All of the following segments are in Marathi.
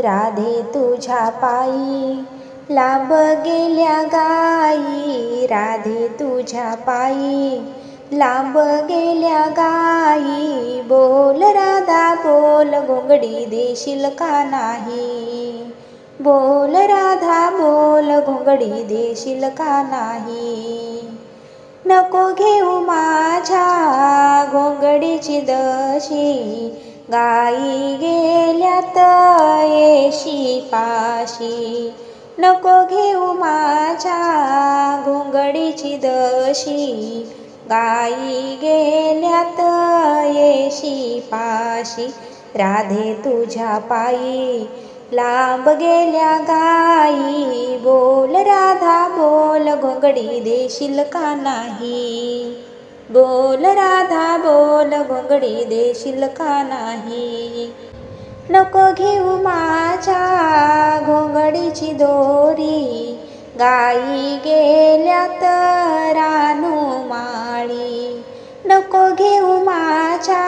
राधे तुझ्या पायी लांब गेल्या गाई. राधे तुझ्या पायी लांब गेल्या गाई. बोल राधा बोल घोंगडी देशील का नाही? बोल राधा बोल घोंगडी देशील का नाही? नको घेऊ माझ्या घोंगडीची दशी. गाई गेल्यात येशी पाशी. नको घेऊ माझ्या घोंगडीची दशी. गाई गेल्यात येशी पाशी. राधे तुझ्या पायी. लांब गेल्या गाई. बोल राधा बोल. घोंगडी देशील का नाही? बोल राधा बोल घोंगडी देशील का नाही. नको घेऊ माझ्या घोंगडीची दोरी. गाई गेल्यात रानू माळी. नको घेऊ माझ्या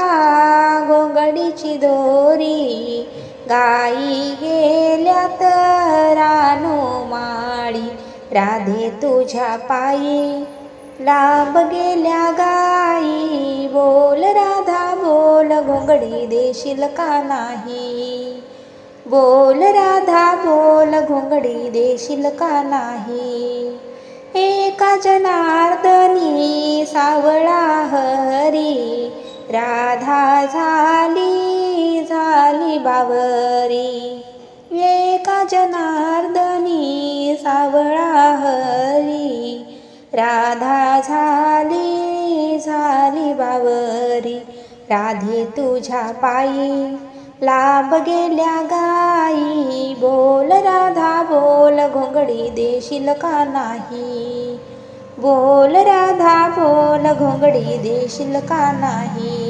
घोंगडीची दोरी. गाई गेल्यात रानू माळी. राधे तुझ्या पायी लांब गेल्या गाई बोल राधा बोल घोंगडी देशील का नाही? बोल राधा बोल घोंगडी देशील का नाही? एका जनार्दनी सावळा हरी राधा झाली झाली बावरी. एका जनार्दनी राधा झाली झाली बावरी. राधे तुझ्या पायी लांब गेल्या गाई बोल राधा बोल घोंगडी देशील का नाही? बोल राधा बोल घोंगडी देशील का नाही?